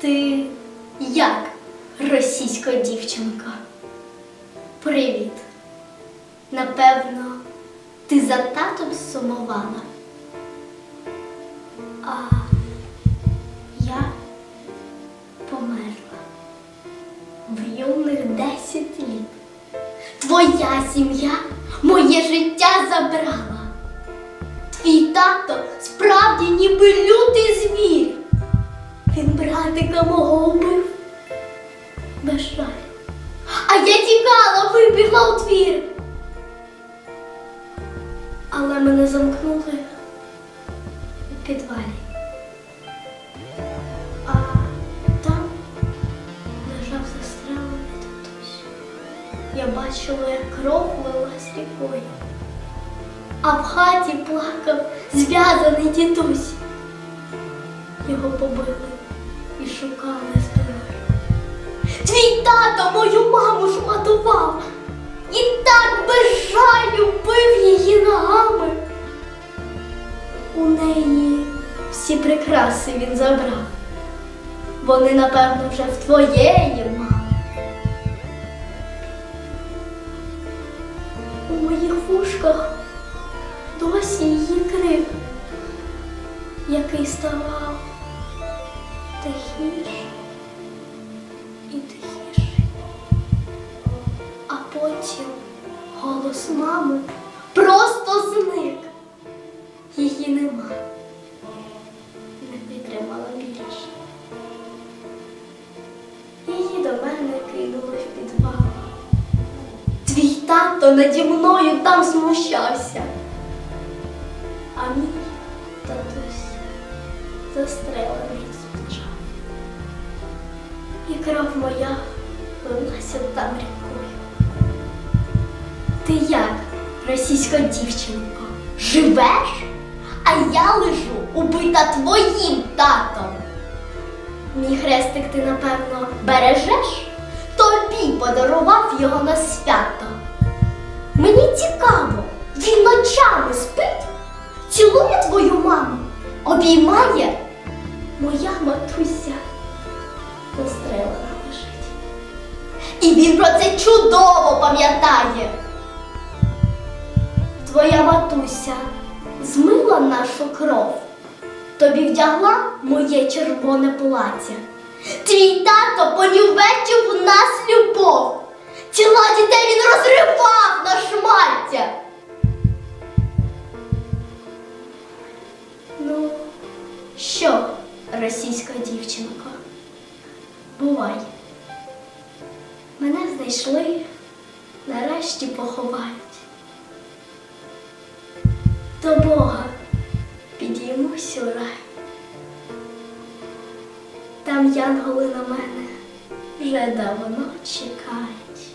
Ти як, російська дівчинка? Привіт. Напевно, ти за татом сумувала. А я померла в юних десять літ. Твоя сім'я моє життя забрала. Твій тато справді ніби лютий звір. Він братика мого убив. Без жаль. А я тікала, вибігла у двір. Але мене замкнули у підвалі. А там лежав застрелений татусь. Я бачила, як кров лилась рікою. А в хаті плакав зв'язаний дідусь. Його побили і шукали зброю. Твій тато мою маму шматував і так без жалю бив її ногами. У неї всі прикраси він забрав. Вони, напевно, вже в твоєї мами. У моїх вушках досі її крик, який ставав тихіше і тихіше. А потім голос мами просто зник. Її нема. Не витримала більше. Її до мене кинули в підвал. Твій тато наді мною там смущався. А мій застрелений спочав. І кров моя лилася там рікою. Ти як, російська дівчинко, живеш? А я лежу убита твоїм татом. Мій хрестик ти, напевно, бережеш? Тобі подарував його на свято. Мені цікаво, він ночами спить, цілує твою маму, обіймає. Моя матуся застрелена лежить. І він про це чудово пам'ятає. Твоя матуся змила нашу кров, тобі вдягла моє червоне плаття. Твій тато понівечив у нас любов. Тіла дітей він розривав на шмаття. Російська дівчинка? Бувай. Мене знайшли, нарешті поховають. До Бога підіймусь у рай. Там янголи на мене вже давно чекають.